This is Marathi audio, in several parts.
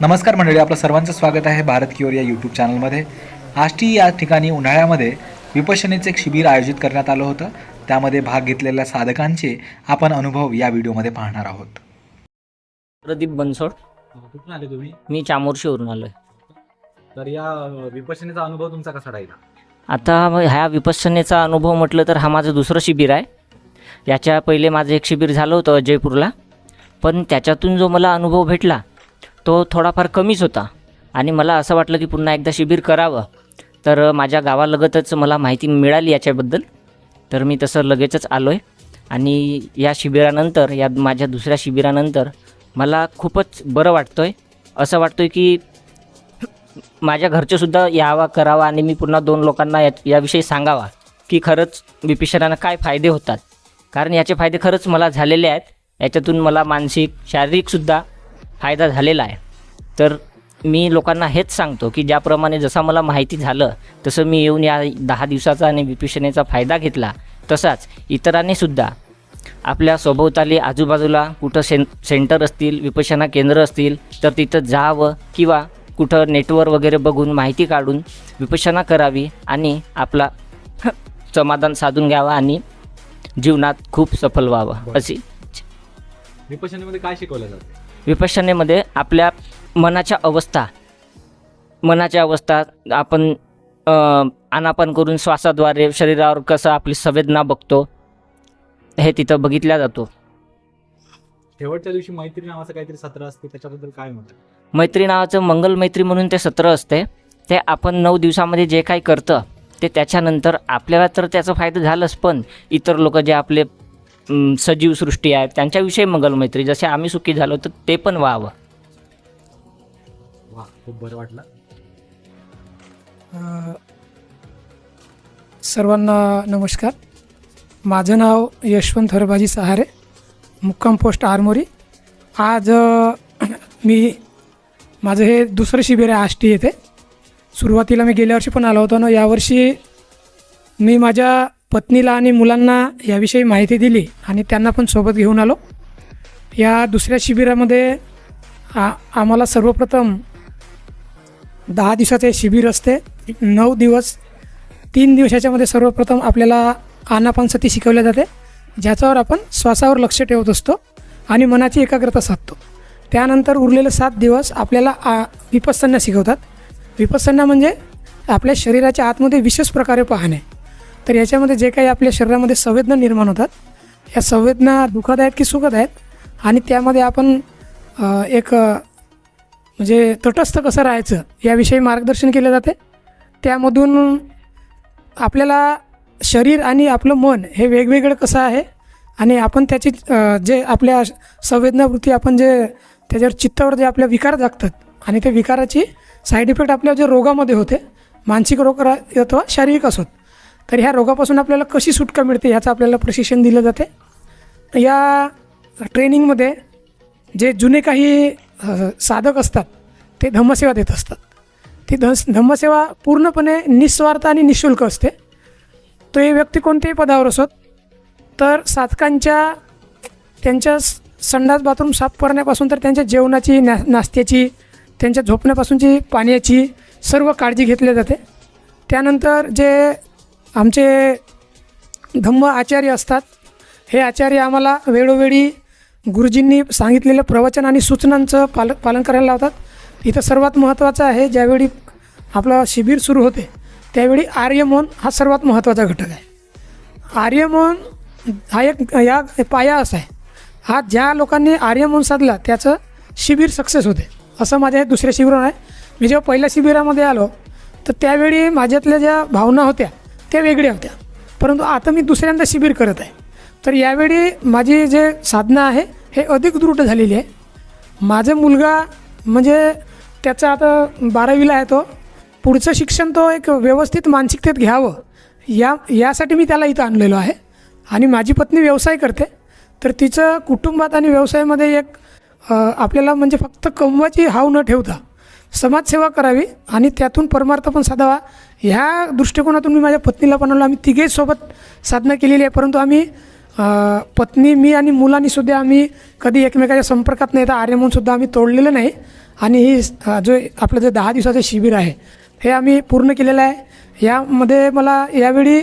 नमस्कार मंडळी आपलं सर्वांचं स्वागत आहे भारत क्युअर या यूट्यूब चॅनलमध्ये आष्टी या ठिकाणी उन्हाळ्यामध्ये विपश्यनेचं एक शिबिर आयोजित करण्यात आलं होतं. त्यामध्ये भाग घेतलेल्या साधकांचे आपण अनुभव या व्हिडिओमध्ये पाहणार आहोत. प्रदीप बनसोड. कुठून आले तुम्ही? मी चामोर्शीवरून आलो आहे तर या विपश्यनेचा अनुभव तुमचा कसा राहिला? आता ह्या विपश्यनेचा अनुभव म्हटलं तर हा माझं दुसरं शिबिर आहे. याच्या पहिले माझं एक शिबिर झालं होतं जयपूरला. पण त्याच्यातून जो मला अनुभव भेटला तो थोडाफार कमीच होता. आणि मला असं वाटलं की पुन्हा एकदा शिबिर करावं. तर माझ्या गावालगतच मला माहिती मिळाली याच्याबद्दल. तर मी तसं लगेचच आलो आहे आणि या शिबिरानंतर या माझ्या दुसऱ्या शिबिरानंतर मला खूपच बरं वाटतं आहे असं वाटतं आहे की माझ्या घरचेसुद्धा यावा करावा आणि मी पुन्हा दोन लोकांना या याविषयी सांगावा की खरंच विपिशनानं काय फायदे होतात. कारण याचे फायदे खरंच मला झालेले आहेत. याच्यातून मला मानसिक शारीरिकसुद्धा फायदा झालेला आहे. तर मी लोकांना हेच सांगतो की ज्याप्रमाणे जसा मला माहिती झालं तसं मी येऊन या दहा दिवसाचा आणि विपिशनेचा फायदा घेतला तसाच इतरांनीसुद्धा आपल्या सभोवताली आजूबाजूला कुठं सें सेंटर असतील विपशना केंद्र असतील तर तिथं जावं किंवा कुठं नेटवर वगैरे बघून माहिती काढून विपशना करावी आणि आपला समाधान साधून घ्यावा आणि जीवनात खूप सफल व्हावं. अशी विपश्यनेमध्ये काय शिकवलं जातं? विपश्यनेमध्ये आपल्या मनाच्या अवस्था मनाच्या अवस्था आपण आनापान करून श्वासाद्वारे शरीरावर कसं आपली संवेदना बघतो हे तिथं बघितल्या जातो. शेवटच्या दिवशी मैत्री नावाचं काहीतरी सत्र असते त्याच्याबद्दल काय म्हणतात? मैत्री नावाचं मंगल मैत्री म्हणून ते सत्र असते. ते आपण नऊ दिवसामध्ये जे काही करतं ते त्याच्यानंतर आपल्याला तर त्याचा फायदा झालंच पण इतर लोक जे आपले सजीव सृष्टी आहेत त्यांच्याविषयी मंगल मैत्री जसे आम्ही सुखी झालो तर ते पण व्हावं. वा खूप बरं वाटलं. अ, सर्वांना नमस्कार. माझं नाव यशवंत हरबाजी सहारे मुक्काम पोस्ट आरमोरी. आज अ, मी माझं हे दुसरं शिबिर आहे आष्टी येथे. सुरुवातीला मी गेल्या वर्षी पण आलो होतो ना यावर्षी मी माझ्या पत्नीला आणि मुलांना याविषयी माहिती दिली आणि त्यांना पण सोबत घेऊन आलो. या दुसऱ्या शिबिरामध्ये आ आम्हाला सर्वप्रथम दहा दिवसाचे शिबिर असते. नऊ दिवस तीन दिवसाच्यामध्ये सर्वप्रथम आपल्याला आनापानसती शिकवल्या जाते ज्याच्यावर आपण श्वासावर लक्ष ठेवत असतो आणि मनाची एकाग्रता साधतो. त्यानंतर उरलेले सात दिवस आपल्याला आ विपस्सन्या शिकवतात. विपस्सन्या म्हणजे आपल्या शरीराच्या आतमध्ये विशेष प्रकारे पाहणे. तर याच्यामध्ये जे काही आपल्या शरीरामध्ये संवेदना निर्माण होतात या संवेदना दुखद आहेत की सुखद आहेत आणि त्यामध्ये आपण एक म्हणजे तटस्थ कसं राहायचं याविषयी मार्गदर्शन केले जाते. त्यामधून आपल्याला शरीर आणि आपलं मन हे वेगवेगळं कसं आहे आणि आपण त्याची जे आपल्या संवेदनावृत्ती आपण जे त्याच्यावर चित्तावर जे आपल्या विकार जागतात आणि त्या विकाराची साईड इफेक्ट आपल्या जे रोगामध्ये होते मानसिक रोग अथवा शारीरिक असोत. तर ह्या रोगापासून आपल्याला कशी सुटका मिळते ह्याचं आपल्याला प्रशिक्षण दिलं जाते. या ट्रेनिंगमध्ये जे जुने काही साधक असतात ते धम्मसेवा देत असतात. ती ध धम्मसेवा पूर्णपणे निस्वार्थ आणि निशुल्क असते. तो हे व्यक्ती कोणत्याही पदावर असोत तर साधकांच्या त्यांच्या स- संडास बाथरूम साफ करण्यापासून तर त्यांच्या जेवणाची ना नाश्त्याची त्यांच्या झोपण्यापासूनची पाण्याची सर्व काळजी घेतली जाते. त्यानंतर जे आमचे धम्म आचार्य असतात. हे आचार्य आम्हाला वेळोवेळी गुरुजींनी सांगितलेलं प्रवचन आणि सूचनांचं पाल पालन करायला लावतात. इथं सर्वात महत्त्वाचं आहे ज्यावेळी आपलं शिबिर सुरू होते त्यावेळी आर्यमोन हा सर्वात महत्त्वाचा घटक आहे. आर्यमोन हा एक या पाया असा आहे. हा ज्या लोकांनी आर्यमोन साधला त्याचं शिबिर सक्सेस होते. असं माझ्या हे दुसऱ्या शिबिरावर आहे. मी जेव्हा पहिल्या शिबिरामध्ये आलो तर त्यावेळी माझ्यातल्या ज्या भावना होत्या त्या वेगळ्या होत्या. परंतु आता मी दुसऱ्यांदा शिबिर करत आहे. तर यावेळी माझी जे साधना आहे हे अधिक दृढ झालेली आहे. माझा मुलगा म्हणजे त्याचा आता बारावीला आहे तो. पुढचं शिक्षण तो एक व्यवस्थित मानसिकतेत घ्यावं. या यासाठी मी त्याला इथं आणलेलो आहे. आणि माझी पत्नी व्यवसाय करते. तर तिचं कुटुंबात आणि व्यवसायामध्ये एक आपल्याला म्हणजे फक्त कमवाची हाव न ठेवता समाजसेवा करावी आणि त्यातून परमार्थ पण साधावा ह्या दृष्टिकोनातून मी माझ्या पत्नीला बनवलं. आम्ही तिघेही सोबत साधना केलेली आहे परंतु आम्ही पत्नी मी आणि मुलांनीसुद्धा आम्ही कधी एकमेकाच्या संपर्कात नाही. तर आर्यमनसुद्धा आम्ही तोडलेलं नाही. आणि ही जो आपलं जे दहा दिवसाचं शिबिर आहे हे आम्ही पूर्ण केलेलं आहे. यामध्ये मला यावेळी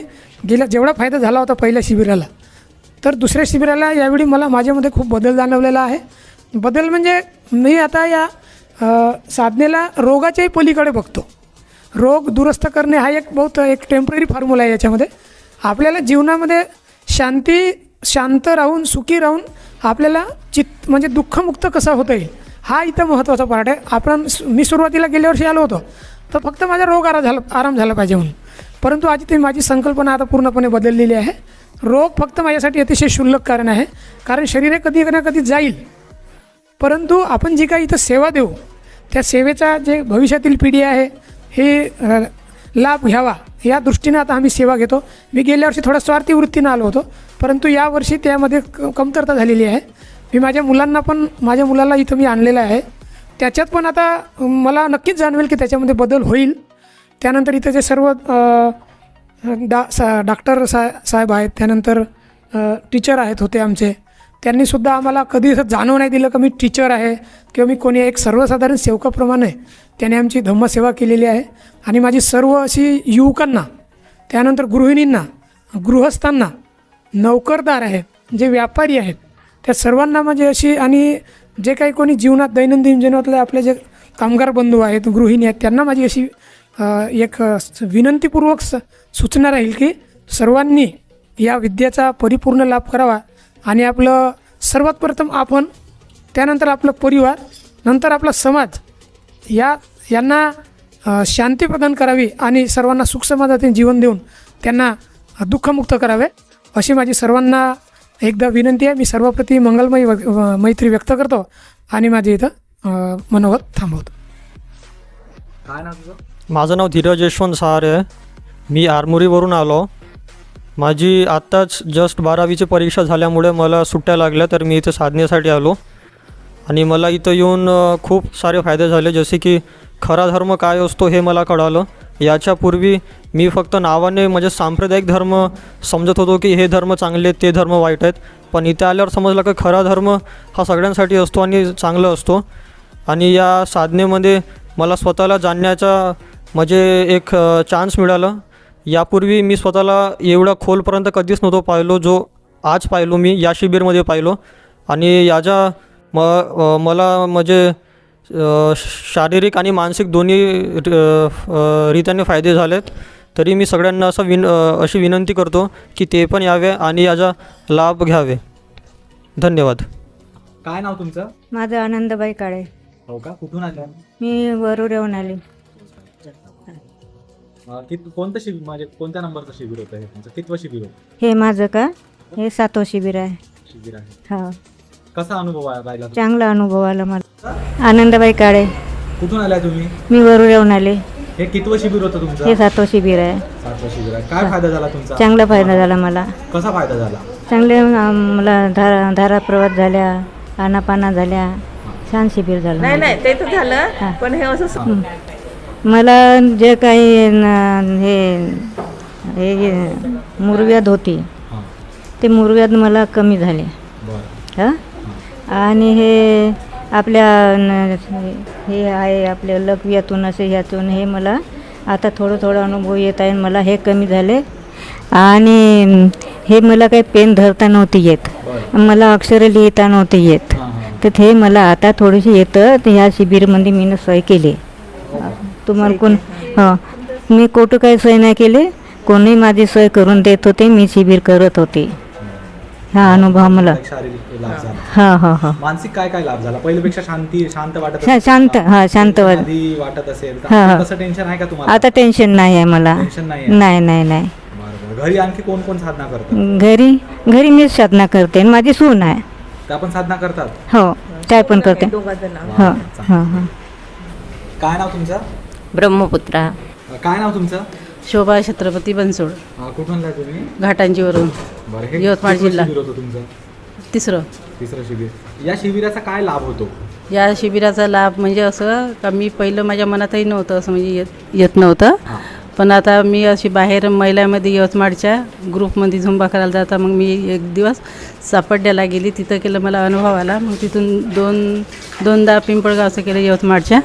गेल्या जेवढा फायदा झाला होता पहिल्या शिबिराला तर दुसऱ्या शिबिराला यावेळी मला माझ्यामध्ये खूप बदल जाणवलेला आहे. बदल म्हणजे मी आता या साधनेला रोगाच्याही पलीकडे बघतो. रोग दुरुस्त करणे हा एक बहुत एक टेंपररी फॉर्म्युला आहे याच्यामध्ये. आपल्याला जीवनामध्ये शांती शांत राहून सुखी राहून आपल्याला चित्त म्हणजे दुःखमुक्त कसं होतं येईल हा इथं महत्त्वाचा पार्ट आहे. आपण मी सुरुवातीला गेल्या वर्षी आलो होतो तर फक्त माझा रोग आरा झाला आराम झाला पाहिजे म्हणून. परंतु आज ती माझी संकल्पना आता पूर्णपणे बदललेली आहे. रोग फक्त माझ्यासाठी अतिशय क्षुल्लक कारण आहे कारण शरीर हे कधी ना कधी जाईल. परंतु आपण जी काही इथं सेवा देऊ त्या सेवेचा जे भविष्यातील पिढी आहे हे लाभ घ्यावा. या दृष्टीनं आता आम्ही सेवा घेतो. मी गेल्या वर्षी थोडा स्वार्थी वृत्तीनं आलो होतो. परंतु यावर्षी त्यामध्ये क कमतरता झालेली आहे. मी माझ्या मुलांना पण माझ्या मुलाला इथं मी आणलेलं आहे. त्याच्यात पण आता मला नक्कीच जाणवेल की त्याच्यामध्ये बदल होईल. त्यानंतर इथं जे सर्व डा सा डॉक्टर सा साहेब आहेत. त्यानंतर टीचर आहेत होते आमचे. त्यांनीसुद्धा आम्हाला कधी असं जाणव नाही दिलं का मी टीचर आहे किंवा मी कोणी एक सर्वसाधारण सेवकाप्रमाणे त्याने आमची धम्मसेवा केलेली आहे. आणि माझी सर्व अशी युवकांना त्यानंतर गृहिणींना गृहस्थांना नोकरदार आहेत जे व्यापारी आहेत त्या सर्वांना म्हणजे अशी आणि जे काही कोणी जीवनात दैनंदिन जीवनातले आपले जे कामगार बंधू आहेत गृहिणी आहेत त्यांना माझी अशी एक विनंतीपूर्वक स सूचना राहील की सर्वांनी या विद्येचा परिपूर्ण लाभ करावा. आणि आपलं सर्वात प्रथम आपण त्यानंतर आपलं परिवार नंतर आपला समाज या यांना शांती प्रदान करावी आणि सर्वांना सुख समाधानाचे जीवन देऊन त्यांना दुःखमुक्त करावे अशी माझी सर्वांना एकदा विनंती आहे. मी सर्वप्रती मंगलमयी मैत्री व्यक्त करतो आणि माझे इथं मनोगत थांबवतो. काय नाव माझं नाव धीरज यशवंत सहारे आहे. मी आरमोरीवरून आलो. माझी आत्ताच जस्ट बारावीची परीक्षा झाल्यामुळे मला सुट्ट्या लागल्या तर मी इथे साधनेसाठी आलो. आणि मला इथं येऊन खूप सारे फायदे झाले जसे की खरा धर्म काय असतो हे मला कळालं. याच्यापूर्वी मी फक्त नावाने म्हणजे सांप्रदायिक धर्म समजत होतो की हे धर्म चांगले आहेत ते धर्म वाईट आहेत. पण इथे आल्यावर समजलं की खरा धर्म हा सगळ्यांसाठी असतो आणि चांगला असतो. आणि या साधनेमध्ये मला स्वतःला जाणण्याचा म्हणजे एक चान्स मिळाला. यापूर्वी मी स्वतःला एवढ्या खोलपर्यंत कधीच नव्हतो पाहिलो जो आज पाहिलो मी या शिबिरमध्ये पाहिलो. आणि याच्या म मला म्हणजे शारीरिक आणि मानसिक दोन्ही रीत्याने फायदे झालेत तरी मी सगळ्यांना असं विन अशी विनंती करतो की ते पण यावे आणि याचा लाभ घ्यावे. धन्यवाद. काय नाव तुमचं? माझं आनंदबाई काळे. हो का? कुठून आलं? मी वरूर येऊन आली. कित कोणतं शिबिर म्हणजे कोणत्या नंबरचं शिबिर होतं हे तुमचं? कितवं शिबिर होतं? हे माझं का? हे सातवं शिबिर आहे. शिबिर आहे. हो. कसा अनुभव आहे राहिला तुमचा? चांगला अनुभव आला मला. आनंदबाई काळे. कुठून आलाय तुम्ही? मी वरूर येऊन आले. हे कितवं शिबिर होतं हे तुमचं सातवं शिबिर आहे. सातवं शिबिर आहे. काय फायदा झाला तुमचा? चांगला फायदा झाला मला. कसा फायदा झाला? चांगले अं, मला धारा धारा प्रवास झाल्या आनापाना झाल्या. छान शिबिर झालं नाही नाही ते तर झालं. पण हे असं मला जे काही न- हे हे मुरव्याध होती हां. ते मुरव्याध मला कमी झाले. बरं. हं? आणि हे आपल्या न- हे आहे आपल्या लकव्यातून असे ह्यातून हे मला आता थोडं थोडं अनुभव येत आहे मला हे कमी झाले. आणि हे मला काही पेन धरता नव्हती येत. मला अक्षरं लिहिता नव्हती येत. हां हां. तर ते मला आता थोडीशी येतं. तर ह्या शिबिरमध्ये मी सही केली. तुम्हाला कोण हां. मी कुठं काही सही नाही केले. कोणी माझी सही करून देत होते मी शिबिर करत होते. हा अनुभव मला. एक शारीरिक लाभ झाला. हा हा हा. मानसिक काय काय लाभ झाला? पहिल्यापेक्षा शांती शांत वाटत शा- शांत हा शांत वाट आधी वाटत असेल तर हा, हा. आता तसं टेन्शन आहे का तुम्हाला? आता टेन्शन नाही आहे मला. टेन्शन नाही आहे? नाही नाही नाही. बरं बरं. घरी आणखी कोण कोण साधना करतात घरी घरी मीच साधना करते आणि माझी सून आहे. त्या पण साधना करतात? हो त्या पण करते. हो हो हो. काय नाव तुमचं? ब्रह्मपुत्रा. काय नाव तुमचं? शोभा छत्रपती बनसोड. अं, कुठून आलाय तुम्ही? घाटांजीवरून बरं हे यवतमाळ कितवं जिल्हा. शिबिर होतं तुमचं? तिसरं. तिसरं शिबिर. या शिबिराचा काय लाभ होतो? या शिबिराचा लाभ म्हणजे असं का मी पहिलं माझ्या मनातही नव्हतं असं म्हणजे येत येत नव्हतं. हां. पण आता मी अशी बाहेर महिलामध्ये यवतमाळच्या ग्रुपमध्ये झुंबा करायला जाता मग मी एक दिवस सापड्याला गेली. तिथं केलं मला अनुभव आला मग तिथून दोन दोनदा पिंपळगावचं केलं यवतमाळच्या.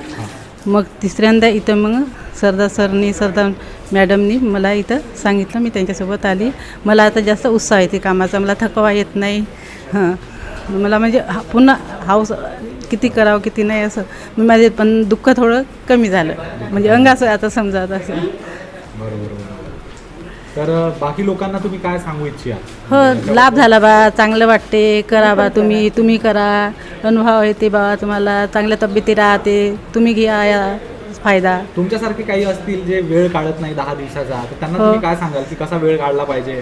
मग तिसऱ्यांदा इथं मग सरदार सरनी सरदार मॅडमनी मला इथं सांगितलं मी त्यांच्यासोबत आली. मला आता जास्त उत्साह येते कामाचा. मला थकवा येत नाही. हां. मला म्हणजे हा पुन्हा हाऊस किती करावं किती नाही असं. मग माझे पण दुःख थोडं कमी झालं. म्हणजे अंगाचं आता समजा आता असं. बरोबर. तर बाकी लोकांना तुम्ही काय सांगू इच्छिया हो लाभ झाला बा चांगलं वाटते करा बा तुम्ही तुम्ही करा. अनुभव येते बा तुम्हाला चांगल्या तब्येती राहते तुम्ही घ्या या फायदा. तुमच्यासारखे काही असतील जे वेळ काढत नाही दहा दिवसाचा तर त्यांना हो. तुम्ही काय सांगाल की कसा वेळ काढला पाहिजे?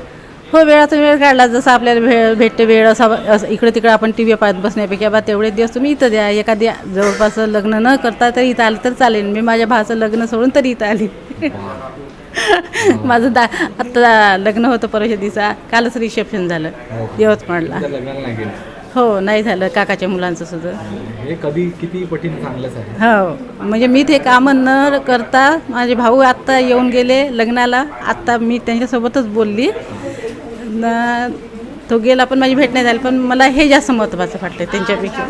हो वेळाचा वेळ काढला जसं आपल्याला वेळ भेटते वेळ असा असं इकडे तिकडे आपण टी व्ही पाहत बसण्यापेक्षा बा तेवढे दिवस तुम्ही इथं द्या. एखाद्या जवळपास लग्न न करता तरी इथं आलं तर चालेल. मी माझ्या भावाचं लग्न सोडून तरी इथं आली. माझं दा आत्ता लग्न होतं परवा दिवसा. कालच रिसेप्शन झालं. यवतमाळला हो नाही झालं. काकाच्या मुलांचं सुद्धा. हे कधी किती पटीने चांगलंच आहे. हो. म्हणजे मी ते कामं न करता माझे भाऊ आत्ता येऊन गेले लग्नाला. आत्ता मी त्यांच्यासोबतच बोलली. न तो गेला पण माझी भेट नाही झाली पण मला हे जास्त महत्त्वाचं वाटतं त्यांच्यापैकी.